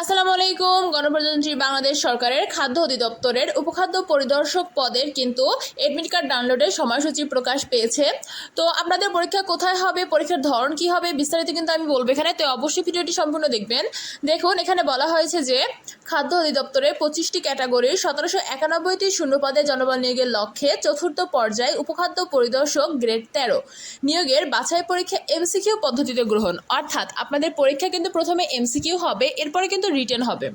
আসসালামু আলাইকুম, গণপ্রজাতন্ত্রী বাংলাদেশ সরকারের খাদ্য অধিদপ্তরের উপখাদ্য পরিদর্শক পদের কিন্তু এডমিট কার্ড ডাউনলোডের সময়সূচি প্রকাশ পেয়েছে। তো আপনাদের পরীক্ষা কোথায় হবে, পরীক্ষার ধরন কি হবে, বিস্তারিত কিন্তু আমি বলব এখানে। তো অবশ্যই ভিডিওটি সম্পূর্ণ দেখবেন। দেখুন, এখানে বলা হয়েছে যে খাদ্য অধিদপ্তরের পঁচিশটি ক্যাটাগরির সতেরোশো একানব্বইটি শূন্যপদে জনবল নিয়োগের লক্ষ্যে চতুর্থ পর্যায়ে উপখাদ্য পরিদর্শক গ্রেড তেরো নিয়োগের বাছাই পরীক্ষা এমসিকিউ পদ্ধতিতে গ্রহণ। অর্থাৎ আপনাদের পরীক্ষা কিন্তু প্রথমে এমসিকিউ হবে, এরপরে কিন্তু রিটেন হবে।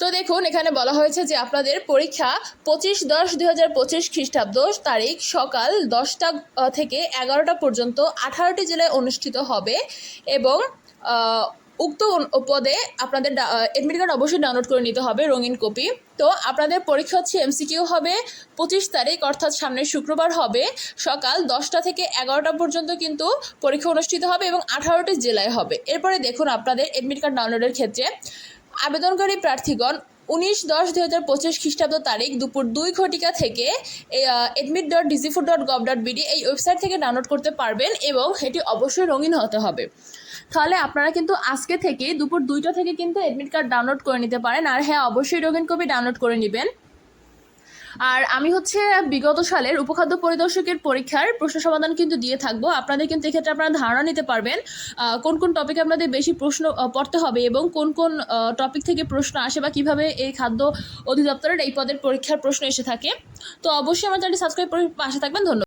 তো দেখুন, এখানে বলা হয়েছে যে আপনাদের পরীক্ষা পঁচিশ দশ দুই হাজার পঁচিশ খ্রিস্টাব্দ তারিখ সকাল দশটা থেকে এগারোটা পর্যন্ত আঠারোটি জেলায় অনুষ্ঠিত হবে এবং উক্ত পদে আপনাদের এডমিট কার্ড অবশ্যই ডাউনলোড করে নিতে হবে, রঙিন কপি তো আপনাদের পরীক্ষা হচ্ছে এমসিকিউ হবে পঁচিশ তারিখ, অর্থাৎ সামনের শুক্রবার হবে সকাল দশটা থেকে এগারোটা পর্যন্ত কিন্তু পরীক্ষা অনুষ্ঠিত হবে এবং আঠারোটি জেলায় হবে। এরপরে দেখুন আপনাদের এডমিট কার্ড ডাউনলোডের ক্ষেত্রে আবেদনকারী প্রার্থীগণ উনিশ দশ দুই হাজার পঁচিশ খ্রিস্টাব্দ তারিখ দুপুর দুই ঘটিকা থেকে admit dot DG food dot gov dot BD এই ওয়েবসাইট থেকে ডাউনলোড করতে পারবেন এবং এটি অবশ্যই রঙিন হতে হবে। তাহলে আপনারা কিন্তু আজকে থেকে দুপুর দুইটা থেকে কিন্তু এডমিট কার্ড ডাউনলোড করে নিতে পারেন। আর হ্যাঁ অবশ্যই রঙিন কপি ডাউনলোড করে নেবেন। আর আমি হচ্ছে বিগত সালের উপখাদ্য পরিদর্শকের পরীক্ষার প্রশ্ন সমাধান কিন্তু দিয়ে থাকব। আপনাদের কিন্তু এক্ষেত্রে আপনারা ধারণা নিতে পারবেন কোন কোন টপিকে আপনাদের বেশি প্রশ্ন পড়তে হবে এবং কোন কোন টপিক থেকে প্রশ্ন আসে বা কীভাবে এই খাদ্য অধিদপ্তরের এই পদের পরীক্ষার প্রশ্ন এসে থাকে। তো অবশ্যই আমার চ্যানেলটি সাবস্ক্রাইব করে পাশে থাকবেন। ধন্যবাদ।